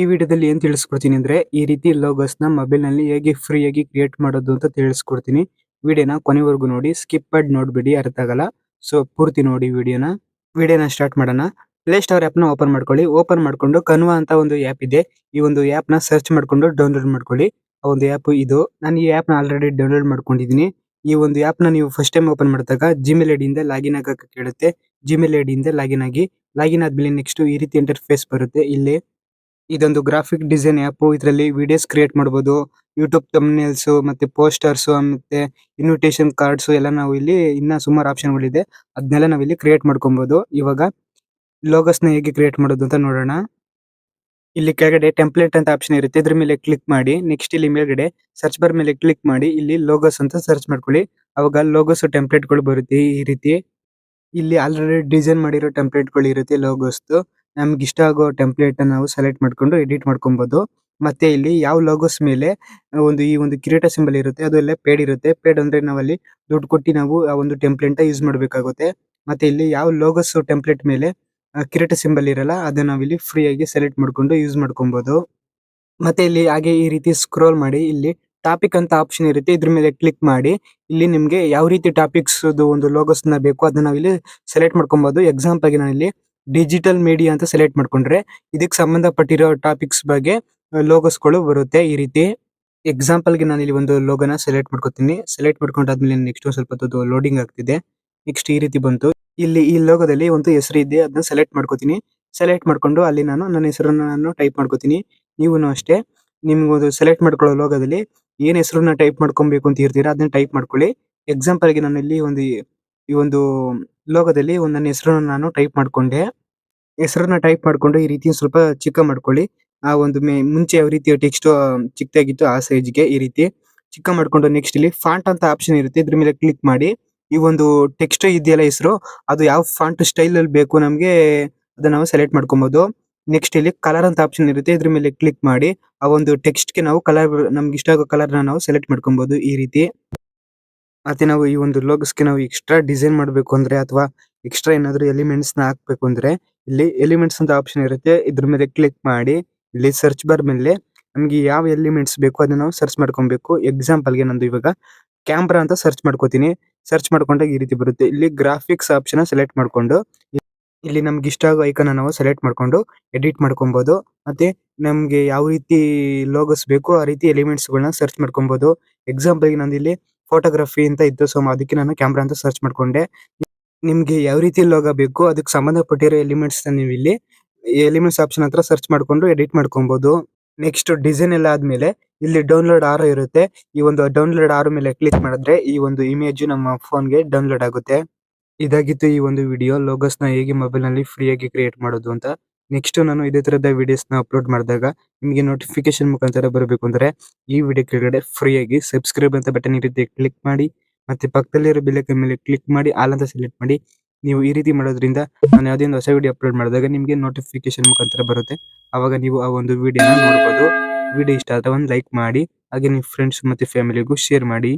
ಈ ವಿಡಿಯೋದಲ್ಲಿ ಏನ್ ತಿಳಿಸ್ಕೊಡ್ತೀನಿ ಅಂದ್ರೆ ಈ ರೀತಿ ಲೋಗೋಸ್ನ ಮೊಬೈಲ್ನಲ್ಲಿ ಹೇಗೆ ಫ್ರೀ ಆಗಿ ಕ್ರಿಯೇಟ್ ಮಾಡೋದು ಅಂತ ತಿಳಿಸ್ಕೊಡ್ತೀನಿ. ವಿಡಿಯೋನ ಕೊನೆವರೆಗೂ ನೋಡಿ ಸ್ಕಿಪ್ ಮಾಡಿ ನೋಡ್ಬೇಡಿ, ಅರ್ಥ ಆಗಲ್ಲ. ಸೊ ಪೂರ್ತಿ ನೋಡಿ ವಿಡಿಯೋನ. ವಿಡಿಯೋನ ಸ್ಟಾರ್ಟ್ ಮಾಡೋಣ. ಪ್ಲೇ ಸ್ಟೋರ್ ಆಪ್ನ ಓಪನ್ ಮಾಡ್ಕೊಳ್ಳಿ. ಓಪನ್ ಮಾಡ್ಕೊಂಡು ಕನ್ವ ಅಂತ ಒಂದು ಆ್ಯಪ್ ಇದೆ. ಈ ಒಂದು ಆಪ್ನ ಸರ್ಚ್ ಮಾಡ್ಕೊಂಡು ಡೌನ್ಲೋಡ್ ಮಾಡ್ಕೊಳ್ಳಿ. ಆ ಒಂದು ಆಪ್ ಇದು. ನಾನು ಈ ಆಪ್ನ ಆಲ್ರೆಡಿ ಡೌನ್ಲೋಡ್ ಮಾಡ್ಕೊಂಡಿದ್ದೀನಿ. ಈ ಒಂದು ಆಪ್ನ ನೀವು ಫಸ್ಟ್ ಟೈಮ್ ಓಪನ್ ಮಾಡಿದಾಗ ಜಿಮೇಲ್ ಐ ಇಂದ ಲಾಗಿನ್ ಆಗಕ್ಕೆ ಕೇಳುತ್ತೆ. ಜಿಮೇಲ್ ಐ ಇಂದ ಲಾಗಿನ್ ಆಗಿ ಲಾಗಿನ್ ಆದ್ಮೇಲೆ ನೆಕ್ಸ್ಟ್ ಈ ರೀತಿ ಇಂಟರ್ಫೇಸ್ ಬರುತ್ತೆ. ಇಲ್ಲಿ ಇದೊಂದು ಗ್ರಾಫಿಕ್ ಡಿಸೈನ್ ಆಪ್ ಇದರಲ್ಲಿ ವಿಡಿಯೋಸ್ ಕ್ರಿಯೇಟ್ ಮಾಡಬಹುದು ಯೂಟ್ಯೂಬ್ ತಮ್ನೇಲ್ಸ್ ಮತ್ತೆ ಪೋಸ್ಟರ್ಸ್ ಮತ್ತೆ ಇನ್ವಿಟೇಷನ್ ಕಾರ್ಡ್ಸ್ ಎಲ್ಲ ನಾವು ಇಲ್ಲಿ ಇನ್ನ ಸುಮಾರು ಆಪ್ಷನ್ ಗಳಿದೆ. ಅದನ್ನೆಲ್ಲ ನಾವು ಇಲ್ಲಿ ಕ್ರಿಯೇಟ್ ಮಾಡ್ಕೊಬಹುದು ಇವಾಗ ಲೋಗೋಸ್ನ ಹೇಗೆ ಕ್ರಿಯೇಟ್ ಮಾಡೋದು ಅಂತ ನೋಡೋಣ. ಇಲ್ಲಿ ಕೆಳಗಡೆ ಟೆಂಪ್ಲೇಟ್ ಅಂತ ಆಪ್ಷನ್ ಇರುತ್ತೆ. ಇದ್ರ ಮೇಲೆ ಕ್ಲಿಕ್ ಮಾಡಿ. ನೆಕ್ಸ್ಟ್ ಇಲ್ಲಿ ಮೇಲ್ಗಡೆ ಸರ್ಚ್ ಬಾರ್ ಮೇಲೆ ಕ್ಲಿಕ್ ಮಾಡಿ. ಇಲ್ಲಿ ಲೋಗೋಸ್ ಅಂತ ಸರ್ಚ್ ಮಾಡ್ಕೊಳ್ಳಿ. ಅವಾಗ ಲೋಗೋಸ್ ಟೆಂಪ್ಲೇಟ್ಗಳು ಬರುತ್ತೆ. ಈ ರೀತಿ. ಇಲ್ಲಿ ಆಲ್ರೆಡಿ ಡಿಸೈನ್ ಮಾಡಿರೋ ಟೆಂಪ್ಲೇಟ್ಗಳು ಇರುತ್ತೆ ಲೋಗೋಸ್ ನಮ್ಗೆ ಇಷ್ಟ ಆಗೋ ಟೆಂಪ್ಲೇಟ್ ನಾವು ಸೆಲೆಕ್ಟ್ ಮಾಡ್ಕೊಂಡು ಎಡಿಟ್ ಮಾಡ್ಕೊಬಹುದು ಮತ್ತೆ ಇಲ್ಲಿ ಯಾವ ಲೋಗೋಸ್ ಮೇಲೆ ಒಂದು ಈ ಒಂದು ಕಿರೀಟ ಸಿಂಬಲ್ ಇರುತ್ತೆ, ಅದು ಎಲ್ಲ ಪೇಡ್ ಇರುತ್ತೆ. ಪೇಡ್ ಅಂದ್ರೆ ನಾವಲ್ಲಿ ದುಡ್ಡು ಕೊಟ್ಟು ನಾವು ಆ ಒಂದು ಟೆಂಪ್ಲೇಟ್ ಯೂಸ್ ಮಾಡಬೇಕಾಗುತ್ತೆ. ಮತ್ತೆ ಇಲ್ಲಿ ಯಾವ ಲೋಗೋಸ್ ಟೆಂಪ್ಲೇಟ್ ಮೇಲೆ ಕಿರೀಟ ಸಿಂಬಲ್ ಇರಲ್ಲ ಅದನ್ನ ನಾವಿಲ್ಲಿ ಫ್ರೀ ಆಗಿ ಸೆಲೆಕ್ಟ್ ಮಾಡ್ಕೊಂಡು ಯೂಸ್ ಮಾಡ್ಕೊಬಹುದು ಮತ್ತೆ ಇಲ್ಲಿ ಹಾಗೆ ಈ ರೀತಿ ಸ್ಕ್ರೋಲ್ ಮಾಡಿ, ಇಲ್ಲಿ ಟಾಪಿಕ್ ಅಂತ ಆಪ್ಷನ್ ಇರುತ್ತೆ, ಇದ್ರ ಮೇಲೆ ಕ್ಲಿಕ್ ಮಾಡಿ, ಇಲ್ಲಿ ನಿಮ್ಗೆ ಯಾವ ರೀತಿ ಟಾಪಿಕ್ಸ್ ಒಂದು ಲೋಗೋಸ್ನ ಬೇಕು ಅದನ್ನ ನಾವಿಲ್ಲಿ ಸೆಲೆಕ್ಟ್ ಮಾಡ್ಕೊಬೋದು. ಎಕ್ಸಾಂಪಲ್ ನಾನು ನಾನಿಲ್ಲಿ ಡಿಜಿಟಲ್ ಮೀಡಿಯಾ ಅಂತ ಸೆಲೆಕ್ಟ್ ಮಾಡ್ಕೊಂಡ್ರೆ ಇದಕ್ಕೆ ಸಂಬಂಧಪಟ್ಟಿರೋ ಟಾಪಿಕ್ಸ್ ಬಗ್ಗೆ ಲೋಗೋಸ್ಗಳು ಬರುತ್ತೆ ಈ ರೀತಿ. ಎಕ್ಸಾಂಪಲ್ಗೆ ನಾನು ಇಲ್ಲಿ ಒಂದು ಲೋಗೋನ ಸೆಲೆಕ್ಟ್ ಮಾಡ್ಕೊತೀನಿ. ಸೆಲೆಕ್ಟ್ ಮಾಡ್ಕೊಂಡಾದ್ಮೇಲೆ ನೆಕ್ಸ್ಟ್ ಸ್ವಲ್ಪ ಹೊತ್ತು ಲೋಡಿಂಗ್ ಆಗ್ತಿದೆ. ನೆಕ್ಸ್ಟ್ ಈ ರೀತಿ ಬಂತು. ಇಲ್ಲಿ ಈ ಲೋಗೋದಲ್ಲಿ ಒಂದು ಹೆಸರು ಇದೆ ಅದನ್ನ ಸೆಲೆಕ್ಟ್ ಮಾಡ್ಕೊತೀನಿ. ಸೆಲೆಕ್ಟ್ ಮಾಡ್ಕೊಂಡು ಅಲ್ಲಿ ನಾನು ನನ್ನ ಹೆಸರನ್ನ ನಾನು ಟೈಪ್ ಮಾಡ್ಕೊತೀನಿ. ನೀವು ಅಷ್ಟೇ. ನಿಮ್ಗೆ ಒಂದು ಸೆಲೆಕ್ಟ್ ಮಾಡ್ಕೊಳ್ಳೋ ಲೋಗದಲ್ಲಿ ಏನ್ ಹೆಸರನ್ನ ಟೈಪ್ ಮಾಡ್ಕೊಬೇಕು ಅಂತ ಇರ್ತೀರಾ ಅದನ್ನ ಟೈಪ್ ಮಾಡ್ಕೊಳ್ಳಿ. ಎಕ್ಸಾಂಪಲ್ಗೆ ನಾನು ಇಲ್ಲಿ ಒಂದು ಈ ಒಂದು ಲೋಗೋದಲ್ಲಿ ಒಂದು ನನ್ನ ಹೆಸರನ್ನ ನಾನು ಟೈಪ್ ಮಾಡ್ಕೊಂಡೆ. ಹೆಸರನ್ನ ಟೈಪ್ ಮಾಡ್ಕೊಂಡು ಈ ರೀತಿ ಸ್ವಲ್ಪ ಚಿಕ್ಕ ಮಾಡ್ಕೊಳ್ಳಿ. ಆ ಒಂದು ಮುಂಚೆ ಯಾವ ರೀತಿ ಟೆಕ್ಸ್ಟ್ ಚಿಕ್ಕದಾಗಿತ್ತು ಆ ಸೈಜ್ಗೆ ಈ ರೀತಿ. ಚಿಕ್ಕ ಮಾಡ್ಕೊಂಡು ನೆಕ್ಸ್ಟ್ ಇಲ್ಲಿ ಫಾಂಟ್ ಅಂತ ಆಪ್ಷನ್ ಇರುತ್ತೆ. ಇದ್ರ ಮೇಲೆ ಕ್ಲಿಕ್ ಮಾಡಿ. ಈ ಒಂದು ಟೆಕ್ಸ್ಟ್ ಇದೆಯಲ್ಲ ಹೆಸರು, ಅದು ಯಾವ ಫಾಂಟ್ ಸ್ಟೈಲ್ ಅಲ್ಲಿ ಬೇಕು ನಮಗೆ ಅದನ್ನ ನಾವು ಸೆಲೆಕ್ಟ್ ಮಾಡ್ಕೊಬಹುದು ನೆಕ್ಸ್ಟ್ ಇಲ್ಲಿ ಕಲರ್ ಅಂತ ಆಪ್ಷನ್ ಇರುತ್ತೆ. ಇದ್ರ ಮೇಲೆ ಕ್ಲಿಕ್ ಮಾಡಿ. ಆ ಒಂದು ಟೆಕ್ಸ್ಟ್ಗೆ ನಾವು ಕಲರ್ ನಮ್ಗೆ ಇಷ್ಟ ಆಗೋ ಕಲರ್ ನಾವು ಸೆಲೆಕ್ಟ್ ಮಾಡ್ಕೊಬಹುದು ಈ ರೀತಿ. ಮತ್ತೆ ನಾವು ಈ ಒಂದು ಲೋಗೋಸ್ಗೆ ನಾವು ಎಕ್ಸ್ಟ್ರಾ ಡಿಸೈನ್ ಮಾಡಬೇಕು ಅಂದ್ರೆ ಅಥವಾ ಎಕ್ಸ್ಟ್ರಾ ಏನಾದ್ರು ಎಲಿಮೆಂಟ್ಸ್ನ ಹಾಕ್ಬೇಕು ಅಂದ್ರೆ ಇಲ್ಲಿ ಎಲಿಮೆಂಟ್ಸ್ ಅಂತ ಆಪ್ಷನ್ ಇರುತ್ತೆ. ಇದ್ರ ಮೇಲೆ ಕ್ಲಿಕ್ ಮಾಡಿ, ಇಲ್ಲಿ ಸರ್ಚ್ ಬಾರ್ ಮೇಲೆ ನಮಗೆ ಯಾವ ಎಲಿಮೆಂಟ್ಸ್ ಬೇಕು ಅದನ್ನ ನಾವು ಸರ್ಚ್ ಮಾಡ್ಕೊಬೇಕು. ಎಕ್ಸಾಂಪಲ್ಗೆ ನಂದು ಇವಾಗ ಕ್ಯಾಮ್ರಾ ಅಂತ ಸರ್ಚ್ ಮಾಡ್ಕೋತೀನಿ. ಸರ್ಚ್ ಮಾಡ್ಕೊಂಡಾಗ ಈ ರೀತಿ ಬರುತ್ತೆ. ಇಲ್ಲಿ ಗ್ರಾಫಿಕ್ಸ್ ಆಪ್ಷನ್ ಸೆಲೆಕ್ಟ್ ಮಾಡ್ಕೊಂಡು, ಇಲ್ಲಿ ನಮ್ಗೆ ಇಷ್ಟ ಆಗೋ ಐಕನ್ ನಾವು ಸೆಲೆಕ್ಟ್ ಮಾಡ್ಕೊಂಡು ಎಡಿಟ್ ಮಾಡ್ಕೊಬಹುದು ಮತ್ತೆ ನಮ್ಗೆ ಯಾವ ರೀತಿ ಲೋಗೋಸ್ ಬೇಕು ಆ ರೀತಿ ಎಲಿಮೆಂಟ್ಸ್ ಗಳನ್ನ ಸರ್ಚ್ ಮಾಡ್ಕೊಬಹುದು ಎಕ್ಸಾಂಪಲ್ಗೆ ಇಲ್ಲಿ ಫೋಟೋಗ್ರಫಿ ಅಂತ ಇತ್ತು ಸೊ ಅದಕ್ಕೆ ನಾನು ಕ್ಯಾಮ್ರಾ ಅಂತ ಸರ್ಚ್ ಮಾಡ್ಕೊಂಡೆ. ನಿಮ್ಗೆ ಯಾವ ರೀತಿ ಲೋಗೋ ಬೇಕು ಅದಕ್ಕೆ ಸಂಬಂಧಪಟ್ಟಿರೋ ಎಲಿಮೆಂಟ್ಸ್ ನೀವು ಇಲ್ಲಿ ಎಲಿಮೆಂಟ್ಸ್ ಆಪ್ಷನ್ ಹತ್ರ ಸರ್ಚ್ ಮಾಡ್ಕೊಂಡು ಎಡಿಟ್ ಮಾಡ್ಕೊಬಹುದು ನೆಕ್ಸ್ಟ್ ಡಿಸೈನ್ ಎಲ್ಲ ಆದ್ಮೇಲೆ ಇಲ್ಲಿ ಡೌನ್ಲೋಡ್ ಆರ್ ಇರುತ್ತೆ. ಈ ಒಂದು ಡೌನ್ಲೋಡ್ ಆರ್ ಮೇಲೆ ಕ್ಲಿಕ್ ಮಾಡಿದ್ರೆ ಈ ಒಂದು ಇಮೇಜ್ ನಮ್ಮ ಫೋನ್ಗೆ ಡೌನ್ಲೋಡ್ ಆಗುತ್ತೆ. ಇದಾಗಿತ್ತು ಈ ಒಂದು ವಿಡಿಯೋ ಲೋಗೋಸ್ನ ಹೇಗೆ ಮೊಬೈಲ್ನಲ್ಲಿ ಫ್ರೀ ಆಗಿ ಕ್ರಿಯೇಟ್ ಮಾಡೋದು ಅಂತ. ನೆಕ್ಸ್ಟ್ ನಾನು ಇದೇ ತರದ ವಿಡಿಯೋಸ್ನ ಅಪ್ಲೋಡ್ ಮಾಡಿದಾಗ ನಿಮಗೆ ನೋಟಿಫಿಕೇಶನ್ ಮುಖಾಂತರ ಬರಬೇಕು ಅಂದ್ರೆ ಈ ವಿಡಿಯೋ ಕೆಳಗಡೆ ಫ್ರೀ ಆಗಿ ಸಬ್ಸ್ಕ್ರೈಬ್ ಅಂತ ಬಟನ್ ಇರುತ್ತೆ. ಕ್ಲಿಕ್ ಮಾಡಿ ಮತ್ತೆ ಪಕ್ಕದಲ್ಲಿರೋ ಬೆಲ್ಲೈಕನ್ ಮೇಲೆ ಕ್ಲಿಕ್ ಮಾಡಿ ಆಲ್ ಅಂತ ಸೆಲೆಕ್ಟ್ ಮಾಡಿ ನೀವು ಈ ರೀತಿ ಮಾಡೋದ್ರಿಂದ ನಾನು ಯಾವುದೇ ಒಂದು ಹೊಸ ವಿಡಿಯೋ ಅಪ್ಲೋಡ್ ಮಾಡಿದಾಗ ನಿಮಗೆ ನೋಟಿಫಿಕೇಶನ್ ಮುಖಾಂತರ ಬರುತ್ತೆ. ಅವಾಗ ನೀವು ಆ ಒಂದು ವಿಡಿಯೋನ ನೋಡಬಹುದು ವಿಡಿಯೋ ಇಷ್ಟ ಆದ್ರೆ ಒಂದು ಲೈಕ್ ಮಾಡಿ ಹಾಗೆ ನಿಮ್ಮ ಫ್ರೆಂಡ್ಸ್ ಮತ್ತೆ ಫ್ಯಾಮಿಲಿಗೂ ಶೇರ್ ಮಾಡಿ.